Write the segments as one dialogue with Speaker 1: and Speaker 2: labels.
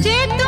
Speaker 1: Chito.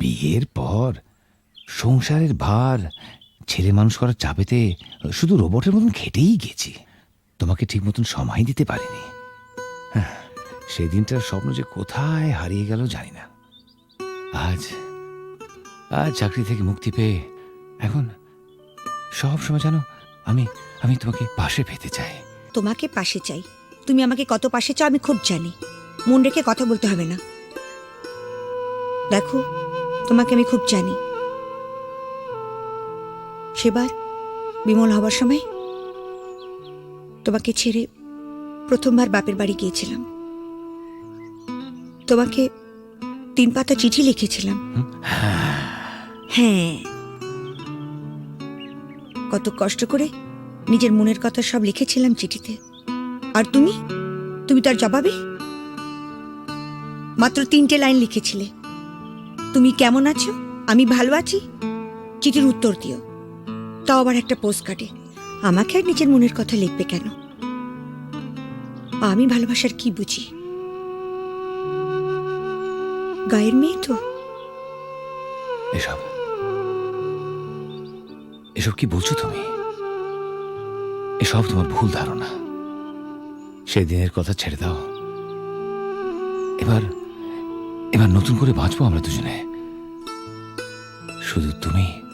Speaker 2: বিয়ের পর সংসারের ভার ছেলে মানুষ করার চাপেতে শুধু রোবটের মতন খেটেই গেছি। তোমাকে ঠিক মতন সময় দিতে পারিনি। হ্যাঁ, সেই দিনটার স্বপ্ন যে কোথায় হারিয়ে গেল জানি না। আজ আজ চাকরি থেকে মুক্তি পেয়ে এখন সব সময় জানো আমি আমি তোমাকে পাশে পেতে চাই।
Speaker 3: তোমাকে পাশে চাই। তুমি আমাকে কত পাশে চাও আমি খুব জানি। মন রেখে কথা বলতে হবে না। দেখো তোমাকে আমি খুব জানি। সেবার বিমল হবার সময় তোমাকে ছেড়ে প্রথমবার বাপের বাড়ি গিয়েছিলাম। তোমাকে তিন পাতা চিঠি লিখেছিলাম। হ্যাঁ। কত কষ্ট করে নিজের মনের কথা সব লিখেছিলাম চিঠিতে। আর তুমি? তুমি তার জবাবে? মাত্র তিনটে লাইন লিখেছিলে। তুমি কেমন আছো? আমি ভালো আছি। চিঠির উত্তর দিও। তাও আবার একটা পোস্ট কার্ডে আমাকে আর নিজের মনের কথা লিখবে কেন? আমি ভালোবাসার কি বুঝি? গায়ের মেয়ে তো।
Speaker 2: এসব। এসব কি বলছো তুমি? এসব তোমার ভুল ধারণা। সেদিনের কথা ছেড়ে দাও। এবার এবার নতুন করে বাঁচবো আমরা দুজনে। শুধু তুমি।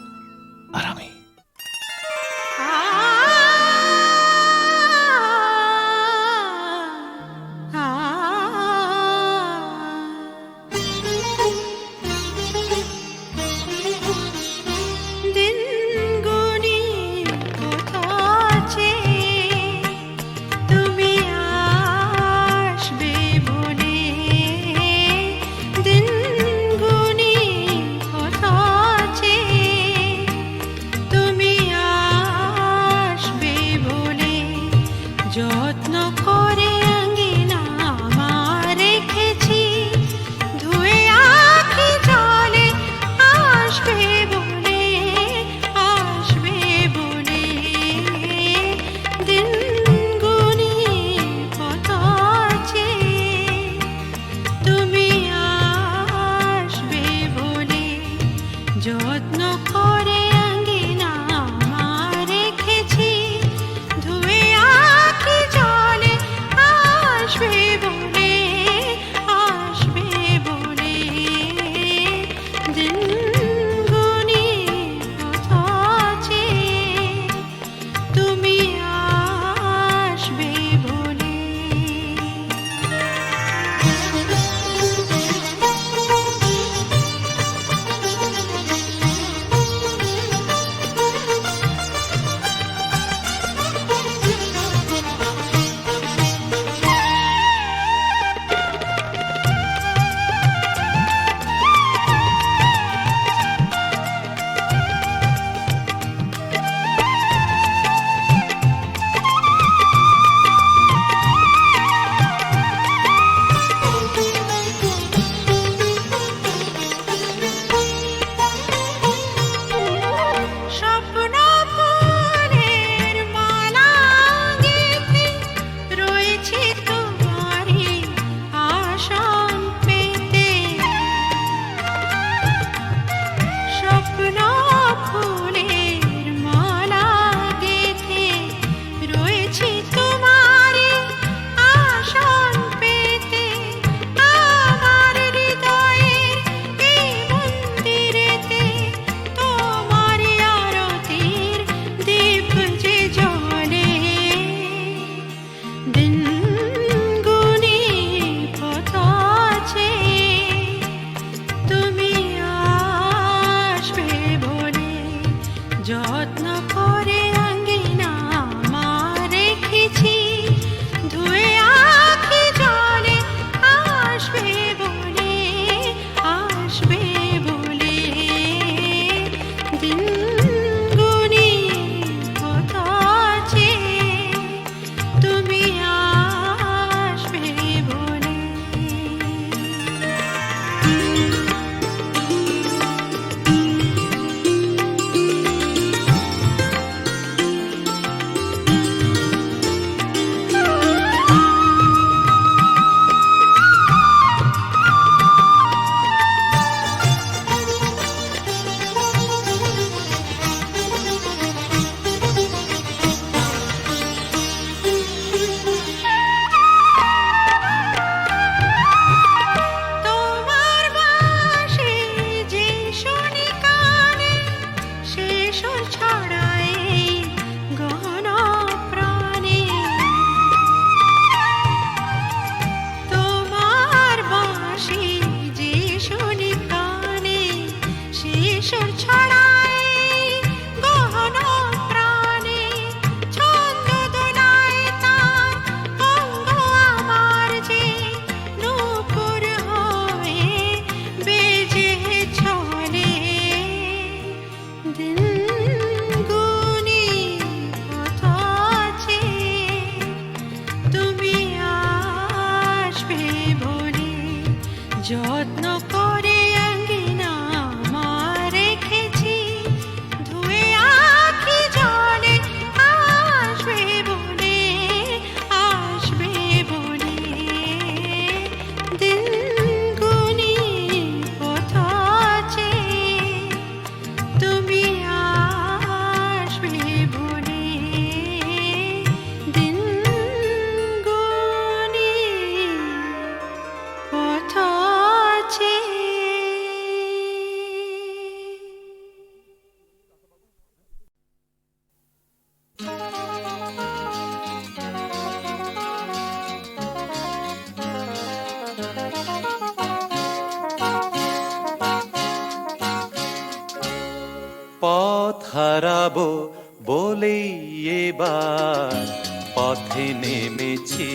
Speaker 4: পথে নেমেছি।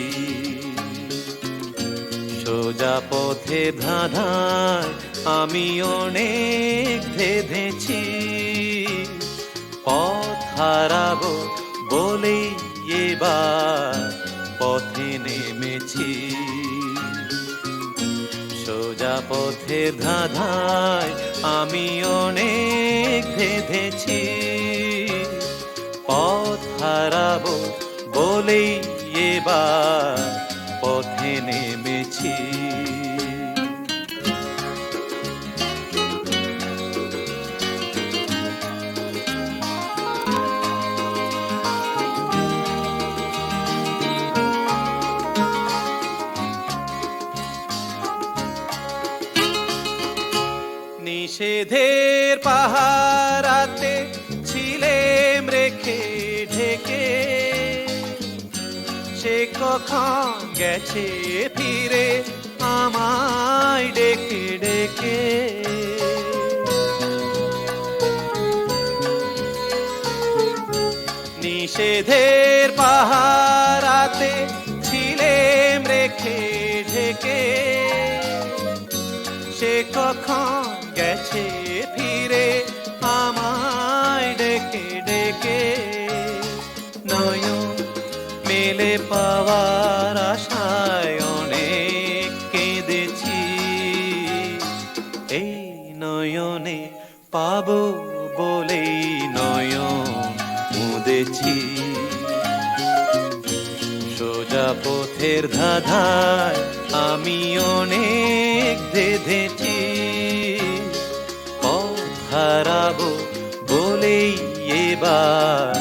Speaker 4: সোজা পথে ধাঁধায় আমি অনেক ভেবেছি পথ হারাবো বলেই এবার পথে নেমেছি। সোজা পথে ধাঁধায় আমি অনেক ভেবেছি পথ হারাবো বলেই এবার পথে নেমেছি। নিষেধের পাহারাতে কখন গেছে ফিরে আমায় ডেকে ডেকে? নিষেধের পাহারাতে পাওয়ার আশায় অনেক কেঁদেছি। এই নয়নে পাবো বলেই নয়ন মুদেছি। সোজা পথের ধাঁধায় আমি অনেক ধেধেছি পথ হারাবো বলেই এবার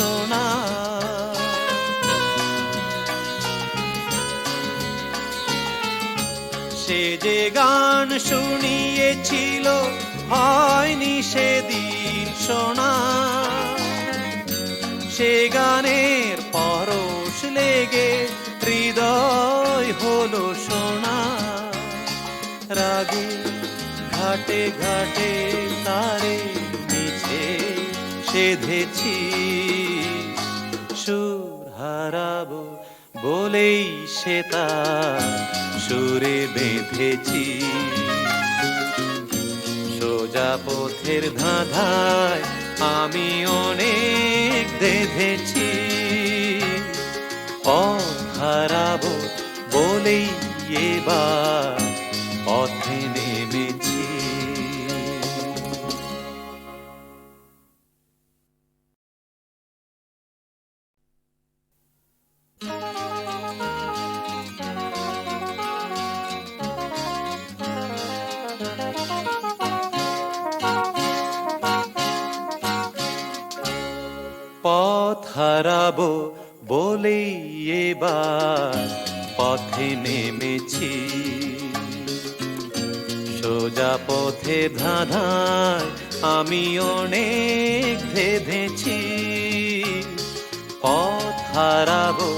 Speaker 4: সোনা সে যে গান শুনিয়েছিল, হয়নি সেদিন শোনা। সে গানের পরশ লেগে হৃদয় হলো সোনা। রাগে ঘাটে ঘাটে তারে মিছে সেধেছি। সুর হারাবো বলেই সে তার সুরে বেঁধেছি। সোজা পথের ধাঁধায় আমি অনেক বেঁধেছি। পথ হারাবো বলেই এবার পথে হারাবো বলেই এবার পথে নেমেছি। সোজা পথে ধাঁধায় আমি অনেক ভেবেছি। পথ হারাবো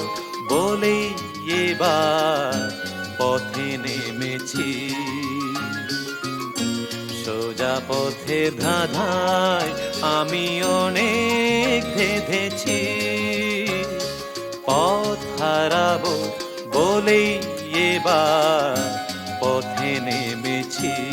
Speaker 4: বলেই এবার পথে নেমেছি। পথে ধাঁধায় আমি অনেক ভেবেছি পথ হারাবো বলেই এবার পথে নেমেছি।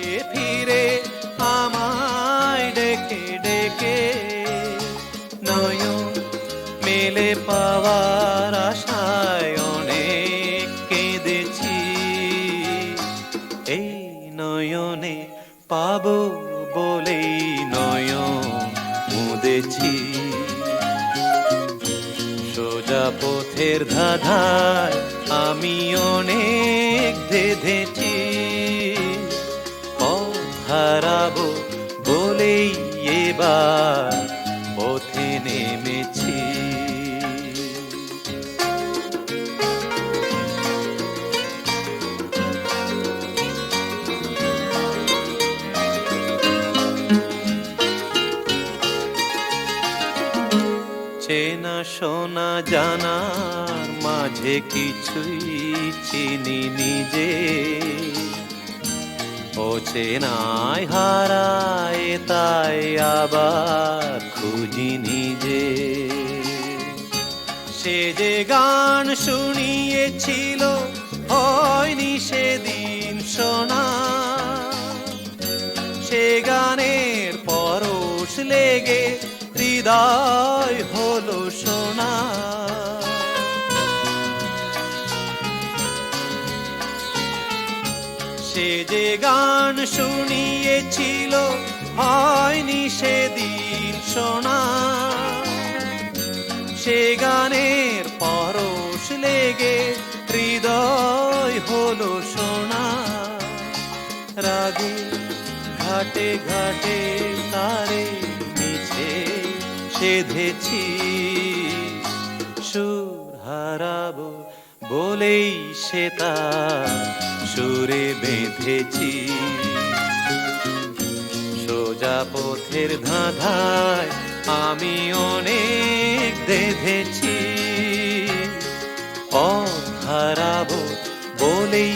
Speaker 4: মেলে পাওয়ার আশায় অনেক কেঁদেছি। এই নয়নে পাবো বলেই নয়ন মুদেছি সোজা পথের ধাঁধায় আমি অনেক ধেধেছি পথ হারাবো বলেই এবার চেনা শোনা জানার মাঝে কিছুই চিনি নিজে। ও চেনায় হারায়, তাই আবার খুঁজি নিজে। সে যে গান শুনিয়েছিল, হয়নি সেদিন শোনা সে গানের পরশ লেগে হৃদয় হলো সোনা। সে যে গান শুনিয়েছিল, হয়নি সেদিন শোনা সে গানের পরশ লেগে হৃদয় হলো সোনা। রাগে ঘাটে ঘাটে তারে সেধেছি। সুর হারাবো বলেই সে তার সুরে বেঁধেছি। সোজা পথের ধাঁধায় আমি অনেক দেখেছি পথ হারাবো বলেই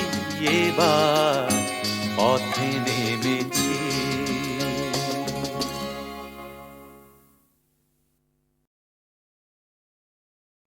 Speaker 4: এবার পথে